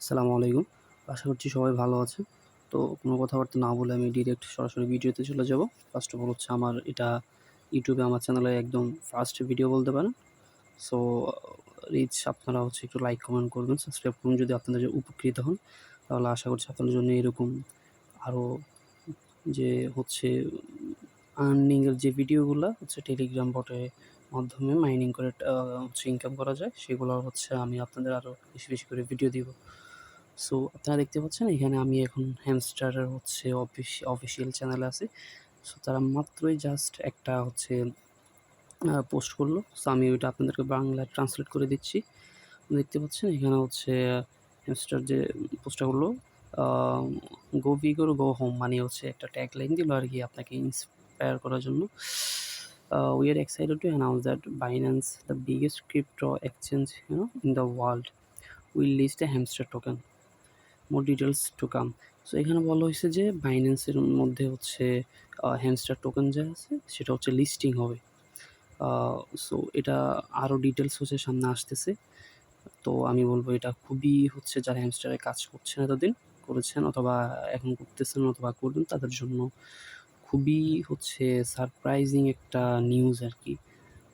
আসসালামু আলাইকুম। আশা করছি সবাই ভালো আছে। তো কোনো কথাবার্তা না বলে আমি ডিরেক্ট সরাসরি ভিডিওতে চলে যাব। ফার্স্ট অফ অল হচ্ছে আমার এটা ইউটিউবে আমার চ্যানেলে একদম ফার্স্ট ভিডিও বলতে পারেন। সো রিচ আপনারা হচ্ছে একটু লাইক কমেন্ট করবেন সাবস্ক্রাইব করুন যদি আপনারা যে উপকৃত হন। তাহলে আশা করছি আপনাদের জন্য এরকম আরও যে হচ্ছে আর্নিংয়ের যে ভিডিওগুলো হচ্ছে টেলিগ্রাম বটে মাধ্যমে মাইনিং করে হচ্ছে ইনকাম করা যায়। সেগুলো হচ্ছে আমি আপনাদের আরও বেশি বেশি করে ভিডিও দিব। সো আপনারা দেখতে পাচ্ছেন, এখানে আমি এখন হ্যামস্টারের হচ্ছে অফিস অফিসিয়াল চ্যানেলে আছি। সো তারা মাত্রই জাস্ট একটা হচ্ছে পোস্ট করল। সো আমি ওইটা আপনাদেরকে বাংলায় ট্রান্সলেট করে দিচ্ছি। দেখতে পাচ্ছেন, এখানে হচ্ছে হ্যামস্টার যে পোস্টটা করল গো ভিগোর গো হোম মানে হচ্ছে একটা ট্যাগ লাইন দিল আর কি আপনাকে ইন্সপায়ার করার জন্য। We are excited to announce that Binance the biggest crypto exchange you know in the world will list a hamster token more details to come so এখানে বলা হয়েছে যে বাইন্যান্সের মধ্যে হচ্ছে হ্যামস্টার টোকেন যা আছে, সেটা হচ্ছে লিস্টিং হবে। সো এটা আরও ডিটেলস হচ্ছে সামনে আসতেছে। তো আমি বলব এটা খুবই হচ্ছে যারা হ্যামস্টারে কাজ করছেন এতদিন, করেছেন অথবা এখন করতেছেন অথবা করবেন, তাদের জন্য খুবই হচ্ছে সারপ্রাইজিং একটা নিউজ আর কি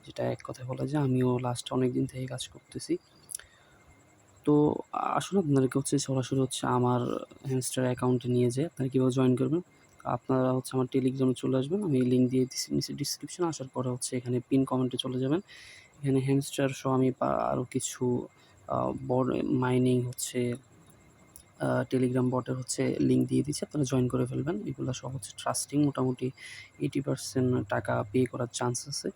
যেটা এক কথায় বলা যায়, আমিও লাস্ট অনেক দিন থেকে কাজ করতেছি। তো আসলে আপনাদেরকে হচ্ছে সরাসরি হচ্ছে আমার হ্যামস্টার অ্যাকাউন্টে নিয়ে যেয়ে আপনারা কীভাবে জয়েন করবেন? আপনারা হচ্ছে আমার টেলিগ্রামে চলে আসবেন। আমি লিঙ্ক দিয়ে দিচ্ছি নিচে ডিসক্রিপশন আসার পরে হচ্ছে এখানে পিন কমেন্টে চলে যাবেন। এখানে হ্যামস্টার সহ আমি আরও কিছু বড় মাইনিং হচ্ছে টেলিগ্রাম বটের হচ্ছে লিঙ্ক দিয়ে দিচ্ছি আপনারা জয়েন করে ফেলবেন। এগুলো সব হচ্ছে ট্রাস্টিং মোটামুটি এইটি পার্সেন্ট টাকা পে করার চান্স আছে।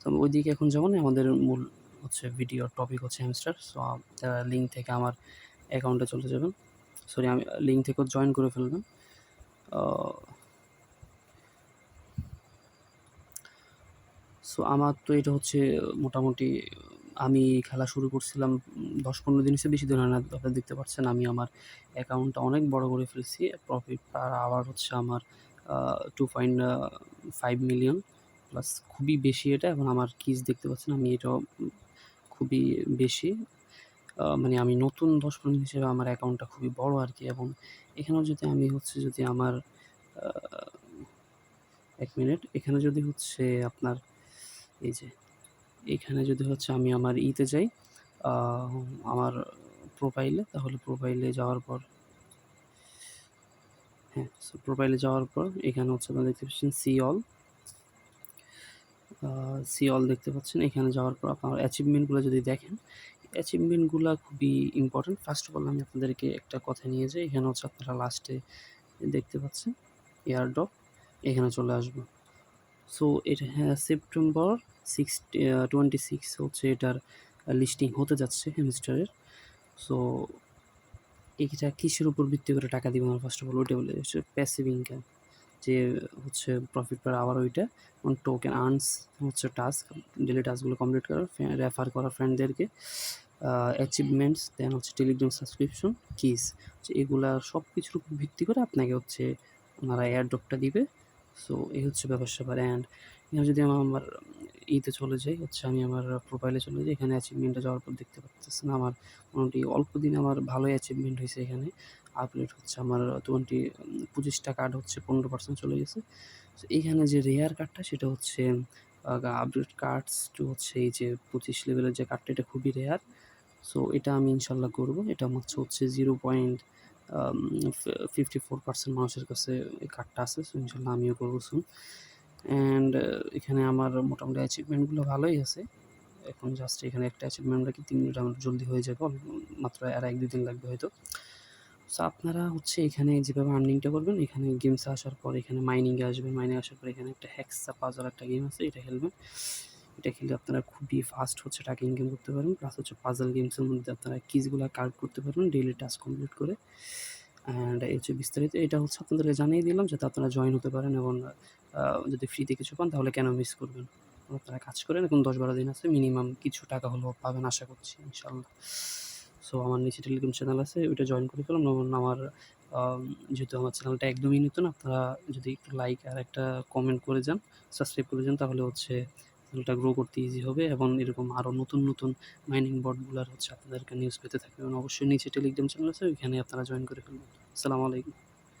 তো ওই দিকে এখন যেমন আমাদের মূল হচ্ছে ভিডিওর টপিক হচ্ছে হ্যামস্টার সো লিঙ্ক থেকে আমার অ্যাকাউন্টে চলে যাবেন। সরি আমি লিঙ্ক থেকেও জয়েন করে ফেলবেন। সো আমার তো এটা হচ্ছে মোটামুটি আমি খেলা শুরু করছিলাম দশ পনেরো দিন হিসেবে বেশি দিন হয় না দেখতে পাচ্ছেন আমি আমার অ্যাকাউন্টটা অনেক বড় করে ফেলছি প্রফিট পার আওয়ার হচ্ছে আমার two point five million plus খুবই বেশি এটা, এবং আমার কিস দেখতে পাচ্ছেন আমি এটাও খুবই বেশি মানে আমি নতুন দশ পনেরো দিন হিসেবে আমার অ্যাকাউন্টটা খুবই বড় আর কি, এবং এখানেও যদি আমি হচ্ছে যদি আমার এক মিনিট এখানে যদি হচ্ছে আপনার, এই যে এখানে যদি হচ্ছে আমি আমার ইতে যাই আমার প্রোফাইলে তাহলে প্রোফাইলে যাওয়ার পর হ্যাঁ প্রোফাইলে যাওয়ার পর এখানে হচ্ছে আপনারা দেখতে পাচ্ছেন সি অল সি অল দেখতে পাচ্ছেন। এখানে যাওয়ার পর আপনার অ্যাচিভমেন্টগুলো যদি দেখেন অ্যাচিভমেন্টগুলো খুবই ইম্পর্টেন্ট ফার্স্ট অফ অল আমি আপনাদেরকে একটা কথা নিয়ে যাই। এখানে হচ্ছে আপনারা লাস্টে দেখতে পাচ্ছেন এয়ারড্রপ এখানে চলে আসব। সো এটা হ্যাঁ সেপ্টেম্বর সিক্স টোয়েন্টি সিক্স হচ্ছে এটার লিস্টিং হতে যাচ্ছে হেমিস্টারের সো এইটা কিসের উপর ভিত্তি করে টাকা দিব আমার ফার্স্ট অফ অল ওইটা বলে হচ্ছে প্যাসিভ ইনকাম যে হচ্ছে প্রফিট পার আওয়ার ওইটা টোকেন আর্নস হচ্ছে টাস্ক ডেলি টাস্কগুলো কমপ্লিট করার রেফার করা ফ্রেন্ডদেরকে অ্যাচিভমেন্টস দেন হচ্ছে টেলিগ্রাম সাবস্ক্রিপশন কিস এগুলা সব কিছুর উপর ভিত্তি করে আপনাকে হচ্ছে ওনারা এয়ারড্রপটা দিবে। সো এই হচ্ছে ব্যাপার স্যাপার। অ্যান্ড এখানে যদি আমি আমার ইতে চলে যাই, হচ্ছে আমি আমার প্রোফাইলে চলে যাই, এখানে অ্যাচিভমেন্টে যাওয়ার পর দেখতে পাচ্ছেন আমার মোটামুটি অল্প দিনে আমার ভালোই অ্যাচিভমেন্ট হয়েছে এখানে। আপডেট হচ্ছে আমার টোয়েন্টি পঁচিশটা কার্ড হচ্ছে, পনেরো পার্সেন্ট চলে গেছে। সো এইখানে যে রেয়ার কার্ডটা সেটা হচ্ছে আপডেট কার্ডস টু হচ্ছে এই যে পঁচিশ লেভেলের যে কার্ডটা এটা খুবই রেয়ার সো এটা আমি ইনশাল্লাহ করব। এটা হচ্ছে হচ্ছে zero point fifty four percent মানুষের কাছে এই কার্ডটা আছে সো ইনশাল্লাহ আমিও করব শুন অ্যান্ড এখানে আমার মোটামুটি অ্যাচিভমেন্টগুলো ভালোই আছে। এখন জাস্ট এখানে একটা অ্যাচিভমেন্ট রাখি তিন মিনিট আমার জলদি হয়ে যাবে মাত্র আর এক দুই দিন লাগবে হয়তো। সো আপনারা হচ্ছে এখানে যেভাবে আর্নিংটা করবেন, এখানে গেমসে আসার পর এখানে মাইনিংয়ে আসবেন মাইনিং আসার পর এখানে একটা হ্যাক্সা পাজার একটা গেম আছে, এটা খেলবেন। এটা খেলে আপনারা খুবই ফাস্ট হচ্ছে টাকা ইনকাম করতে পারবেন প্লাস হচ্ছে পাজল গেমসের মধ্যে আপনারা কিজগুলো কার্ড করতে পারবেন ডেইলি টাস্ক কমপ্লিট করে। অ্যান্ড এই হচ্ছে বিস্তারিত, এটা হচ্ছে আপনাদেরকে জানিয়ে দিলাম যাতে আপনারা জয়েন হতে পারেন এবং যদি ফ্রিতে কিছু পান তাহলে কেন মিস করবেন? আপনারা কাজ করেন, এখন দশ বারো দিন আছে মিনিমাম কিছু টাকা হলেও পাবেন আশা করছি ইনশাল্লাহ সো আমার নিচে টেলিগ্রাম চ্যানেল আছে, ওইটা জয়েন করে ফেলাম এবং আমার যেহেতু আমার চ্যানেলটা একদমই নতুন, আপনারা যদি একটু লাইক আর একটা কমেন্ট করে যান সাবস্ক্রাইব করে যান, তাহলে হচ্ছে চ্যানেলটা গ্রো করতে ইজি হবে এবং এরকম আরও নতুন নতুন মাইনিং বটগুলার হচ্ছে আপনাদেরকে নিউজ পেতে থাকবে। এবং অবশ্যই নিচে টেলিগ্রাম চ্যানেল আছে, ওইখানে আপনারা জয়েন করে ফেলবেন। আসসালামু আলাইকুম।